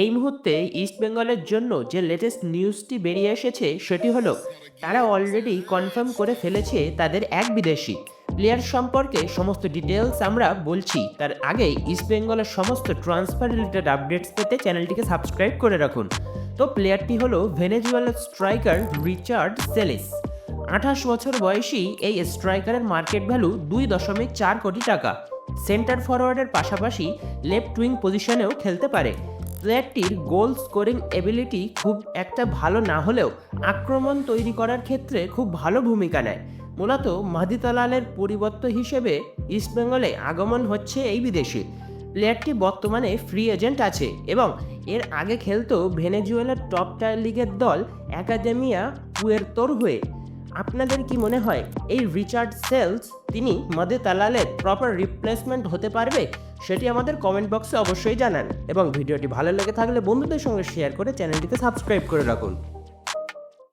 এই মুহূর্তে ইস্ট বেঙ্গলের জন্য যে লেটেস্ট নিউজটি বেরিয়ে এসেছে সেটি হলো, তারা অলরেডি কনফার্ম করে ফেলেছে তাদের এক বিদেশি। প্লেয়ার সম্পর্কে সমস্ত ডিটেলস আমরা বলছি। তার আগে ইস্ট বেঙ্গলের সমস্ত ট্রান্সফার রিলেটেড আপডেটস পেতে চ্যানেলটিকে সাবস্ক্রাইব করে রাখুন। তো প্লেয়ারটি হলো ভেনেজুয়েলার স্ট্রাইকার রিচার্ড সেলিস আঠাশ বছর বয়সী এই স্ট্রাইকারের মার্কেট ভ্যালু দুই দশমিক চার কোটি টাকা। সেন্টার ফরওয়ার্ডের পাশাপাশি লেফট উইং পজিশনেও খেলতে পারে। প্লেয়ারটির গোল স্কোরিং এবিলিটি খুব একটা ভালো না হলেও আক্রমণ তৈরি করার ক্ষেত্রে খুব ভালো ভূমিকা নেয়। মূলত মাহদি তালালের পরিবর্তন হিসেবে ইস্টবেঙ্গলে আগমন হচ্ছে এই বিদেশি। প্লেয়ারটি বর্তমানে ফ্রি এজেন্ট আছে এবং এর আগে খেলতো ভেনেজুয়েলার টপ টায়ার লিগের দল একাডেমিয়া পুয়ের্তোর হয়ে। আপনাদের কি মনে হয় এই রিচার্ড সেলস তিনি মদে তালালের প্রপার রিপ্লেসমেন্ট হতে পারবে? সেটি আমাদের কমেন্ট বক্সে অবশ্যই জানান। এবং ভিডিওটি ভালো লেগে থাকলে বন্ধুদের সঙ্গে শেয়ার করে চ্যানেলটিকে সাবস্ক্রাইব করে রাখুন।